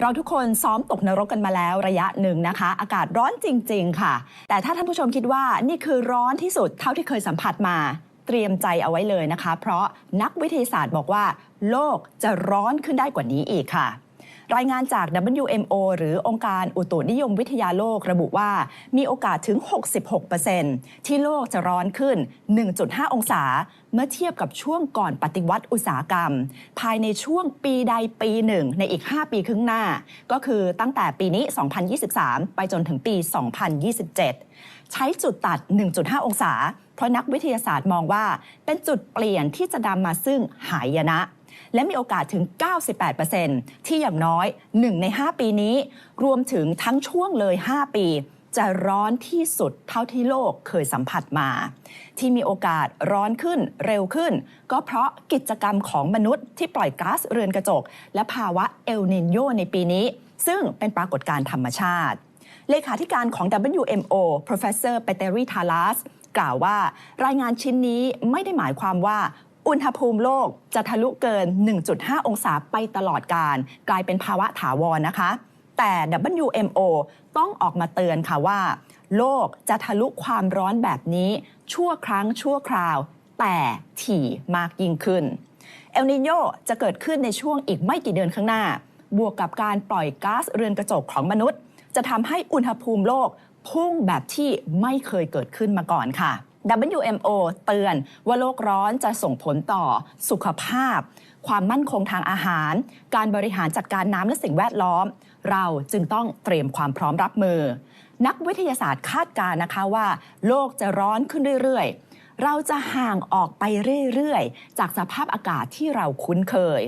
เราทุกคนซ้อมตกนรกกันมาแล้วระยะหนึ่งนะคะ อากาศร้อนจริง ๆ ค่ะ แต่ถ้าท่านผู้ชมคิดว่านี่คือร้อนที่สุดเท่าที่เคยสัมผัสมา เตรียมใจเอาไว้เลยนะคะ เพราะนักวิทยาศาสตร์บอกว่า โลกจะร้อนขึ้นได้กว่านี้อีกค่ะ รายงานจาก WMO หรือองค์การอุตุนิยมวิทยาโลกระบุว่า มีโอกาสถึง 66%ที่โลกจะร้อนขึ้น 1.5 องศา เมื่อเทียบกับช่วงก่อนปฏิวัติอุตสาหกรรม ภายในช่วงปีใดปีหนึ่งในอีก 5 ปีครึ่งหน้า ก็คือตั้งแต่ปีนี้ 2023 ไปจนถึงปี 2027 ใช้จุดตัด 1.5 องศา เพราะนักวิทยาศาสตร์มองว่าเป็นจุดเปลี่ยนที่จะนำมาซึ่งหายนะ และมีโอกาสถึง 98%ที่อย่างน้อย 1 ใน 5 ปีนี้ รวมถึงทั้งช่วงเลย 5 ปี จะร้อนที่สุดเท่าที่โลกเคยสัมผัสมา ที่มีโอกาสร้อนขึ้นเร็วขึ้น ก็เพราะกิจกรรมของมนุษย์ที่ปล่อยก๊าซเรือนกระจก และภาวะเอลนินโยในปีนี้ ซึ่งเป็นปรากฏการณ์ธรรมชาติ เลขาธิการของ WMO Professor p e t e r i Talas กล่าวว่ารายงานชิ้นนี้ไม่ได้หมายความว่า อุณหภูมิโลกจะทะลุเกิน 1.5 องศาไปตลอดการ กลายเป็นภาวะถาวรนะคะ แต่ WMO ต้องออกมาเตือนค่ะว่า โลกจะทะลุความร้อนแบบนี้ชั่วครั้งชั่วคราว แต่ถี่มากยิ่งขึ้นเอลนิโยจะเกิดขึ้นในช่วงอีกไม่กี่เดือนข้างหน้า บวกกับการปล่อยก๊าซเรือนกระจกของมนุษย์ จะทำให้อุณหภูมิโลกพุ่งแบบที่ไม่เคยเกิดขึ้นมาก่อนค่ะ WMO เตือนว่าโลกร้อนจะส่งผลต่อสุขภาพ ความมั่นคงทางอาหาร การบริหารจัดการน้ำและสิ่งแวดล้อม เราจึงต้องเตรียมความพร้อมรับมือ นักวิทยาศาสตร์คาดการณ์นะคะว่า โลกจะร้อนขึ้นเรื่อยๆ เราจะห่างออกไปเรื่อยๆ จากสภาพอากาศที่เราคุ้นเคย